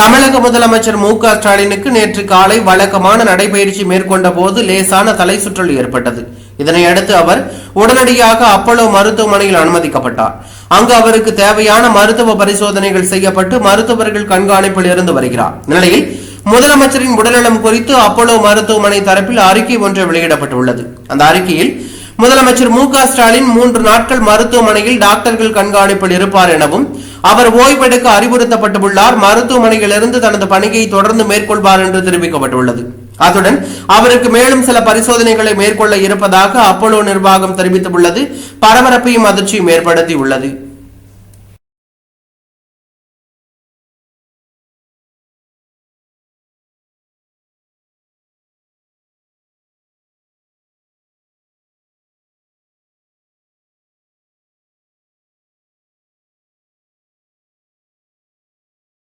தமிழக முதலமைச்சர் மு க ஸ்டாலினுக்கு நேற்று காலை வழக்கமான நடைபயிற்சி மேற்கொண்ட போது லேசான தலை சுற்றல் ஏற்பட்டது. இதனை அடுத்து அவர் உடனடியாக அப்போலோ மருத்துவமனையில் அனுமதிக்கப்பட்டார். அங்கு அவருக்கு தேவையான மருத்துவ பரிசோதனைகள் செய்யப்பட்டு மருத்துவர்கள் கண்காணிப்பில் இருந்து வருகிறார். நிலையில் முதலமைச்சரின் உடல்நலம் குறித்து அப்போலோ மருத்துவமனை தரப்பில் அறிக்கை ஒன்று வெளியிடப்பட்டுள்ளது. அந்த அறிக்கையில் முதலமைச்சர் மு க ஸ்டாலின் மூன்று நாட்கள் மருத்துவமனையில் டாக்டர்கள் கண்காணிப்பில் இருப்பார் எனவும் அவர் ஓய்வெடுக்க அறிவுறுத்தப்பட்டுள்ளார். மருத்துவமனையிலிருந்து தனது பணியை தொடர்ந்து மேற்கொள்வார் என்று தெரிவிக்கப்பட்டுள்ளது. அத்துடன் அவருக்கு மேலும் சில பரிசோதனைகளை மேற்கொள்ள இருப்பதாக அப்போலோ நிர்வாகம் தெரிவித்துள்ளது. பரபரப்பையும் அதிர்ச்சியும் ஏற்படுத்தியுள்ளது.